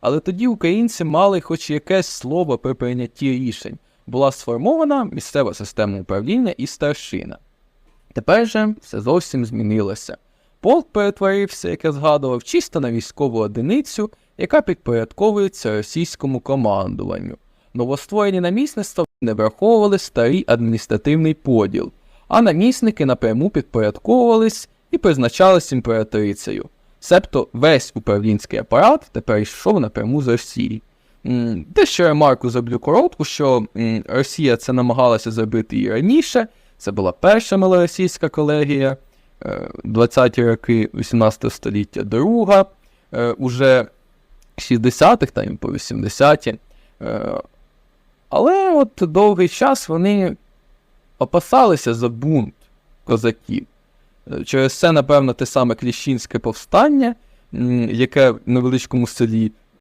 але тоді українці мали хоч якесь слово при прийнятті рішень. Була сформована місцева система управління і старшина. Тепер же все зовсім змінилося. Полк перетворився, як я згадував, чисто на військову одиницю, яка підпорядковується російському командуванню. Новостворені намісництва не враховували старий адміністративний поділ, а намісники напряму підпорядковувались і призначались імператрицею. Себто весь управлінський апарат тепер йшов напряму з Росії. Ще ремарку зроблю коротку, що Росія це намагалася зробити і раніше. Це була перша малоросійська колегія, е, 20-ті роки 18 століття, друга, е, уже 60-х та по 80-ті. Е, Але от довгий час вони опасалися за бунт козаків. Через це, напевно, те саме Кліщинське повстання, яке в невеличкому селі